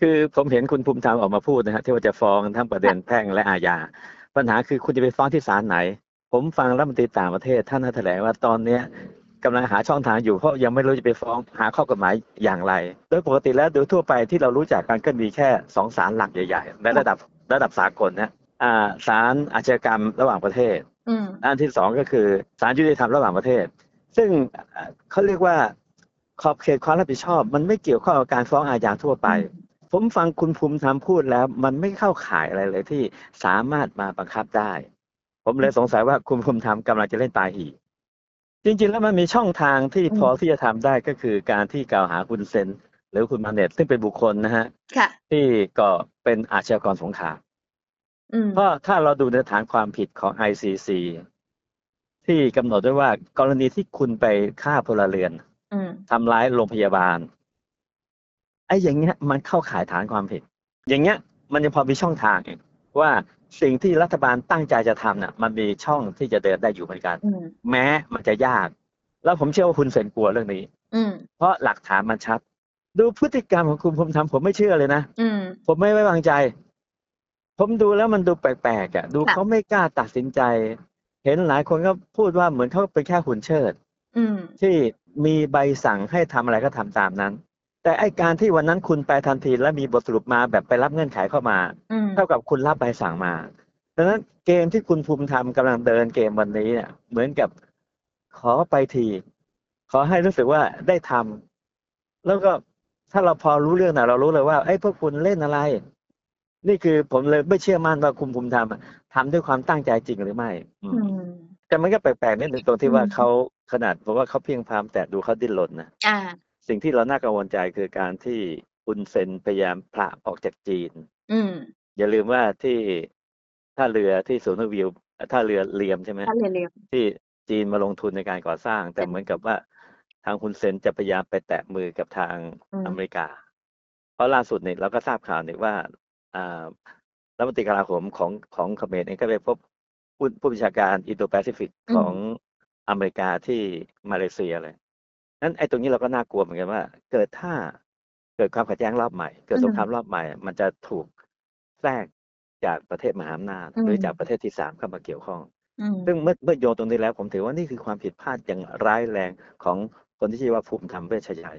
คือผมเห็นคุณภูมิธรรมออกมาพูดนะฮะที่ว่าจะฟ้องทั้งประเด็นแพ่งและอาญา ปัญหาคือคุณจะไปฟ้องที่ศาลไหน ผมฟังรัฐมนตรีต่างประเทศท่านแถลงว่าตอนเนี้ยกำลังหาช่องทางอยู่เพราะยังไม่รู้จะไปฟ้องหาข้อกฎหมายอย่างไร โดยปกติแล้วโดยทั่วไปที่เรารู้จักกันก็มีแค่สองศาลหลักใหญ่ๆในระดับระดับสากลนะอ่าศาลอาชญากรรมระหว่างประเทศอืมอันที่สองก็คือศาลยุติธรรมระหว่างประเทศ ซึ่งเอ่อเขาเรียกว่าขอบเขตความรับผิดชอบ มันไม่เกี่ยวข้องกับการฟ้องอาญาทั่วไป ผมฟังคุณภูมิธรรมพูดแล้ว มันไม่เข้าข่ายอะไรเลยที่สามารถมาบังคับได้ ผมเลยสงสัยว่าคุณภูมิธรรมกำลังจะเล่นปาหีจริงๆ แล้วมันมีช่องทางที่อืมพอที่จะทำได้ก็คือการที่กล่าวหาคุณเซนหรือคุณมาเน็ตซึ่งเป็นบุคคลนะฮะค่ะที่ก็เป็นอาชญากรสงครามอืมเพราะถ้าเราดูในฐานความผิดของ ICC ที่กำหนดไว้ว่ากรณีที่คุณไปฆ่าพลเรือนอืมทำร้ายโรงพยาบาล ไอ้อย่างเงี้ยมันเข้าข่ายฐานความผิด อย่างเงี้ยมันยังพอมีช่องทางเองว่าสิ่งที่รัฐบาลตั้งใจจะทำน่ะ มันมีช่องที่จะเดินได้อยู่เหมือนกันอืมแม้มันจะยาก แล้วผมเชื่อว่าคุณเซนกลัวเรื่องนี้อืมเพราะหลักฐานมันชัด ดูพฤติกรรมของคุณผมทำผมไม่เชื่อเลยนะอืมผมไม่ไว้วางใจ ผมดูแล้วมันดูแปลกๆอะ ดูค่ะเขาไม่กล้าตัดสินใจ เห็นหลายคนก็พูดว่าเหมือนเขาเป็นแค่หุ่นเชิดอืมที่มีใบสั่งให้ทำอะไรก็ทำตามนั้น แต่ไอการที่วันนั้นคุณไปทันทีและมีบทสรุปมาแบบไปรับเงื่อนไขเข้ามาอืมเท่ากับคุณรับใบสั่งมาดังนั้นเกมที่คุณภูมิธรรมกำลังเดินเกมวันนี้เนี่ยเหมือนกับขอไปที ขอให้รู้สึกว่าได้ทำแล้วก็ถ้าเราพอรู้เรื่องนะเรารู้เลยว่าไอ้ยพวกคุณเล่นอะไร นี่คือผมเลยไม่เชื่อมั่นว่าคุณภูมิธรรมอะทำด้วยความตั้งใจจริงหรือไม่อืมอืมแต่มันก็แปลกๆนิดนึงตรงที่ว่าอืมเขาขนาดผมว่าเขาเพียงพรามแต่ดูเขาดิ้นรนนะอ่า สิ่งที่เราน่ากังวลใจคือการที่คุณเซนพยายามผละออกจากจีน อืมอย่าลืมว่าที่ท่าเรือที่ศูนย์วิวท่าเรือเลียมใช่ไหมถ้าเรียนเร็วที่จีนมาลงทุนในการก่อสร้าง แต่เป็นเหมือนกับว่าทางคุณเซนจะพยายามไปแตะมือกับทางอืมอเมริกา เพราะล่าสุดเนี่ยเราก็ทราบข่าวเนี่ยว่าอ่ารัฐมนตรีกลาโหมของของเขมรเองก็ไปพบผู้ผู้บัญชาการอินโดแปซิฟิกของอเมริกาที่มาเลเซียเลย นั้นไอ้ตรงนี้เราก็น่ากลัวเหมือนกันว่า เกิดถ้าเกิดความขัดแย้งรอบใหม่ เกิดสงครามรอบใหม่ มันจะถูกแทรกจากประเทศมหาอำนาจหรือจากประเทศที่สามเข้ามาเกี่ยวข้องอืมซึ่งเมื่อเมื่อโยนตรงนี้แล้ว ผมถือว่านี่คือความผิดพลาดอย่างร้ายแรงของคนที่ชื่อว่าภูมิธรรมเวชชัย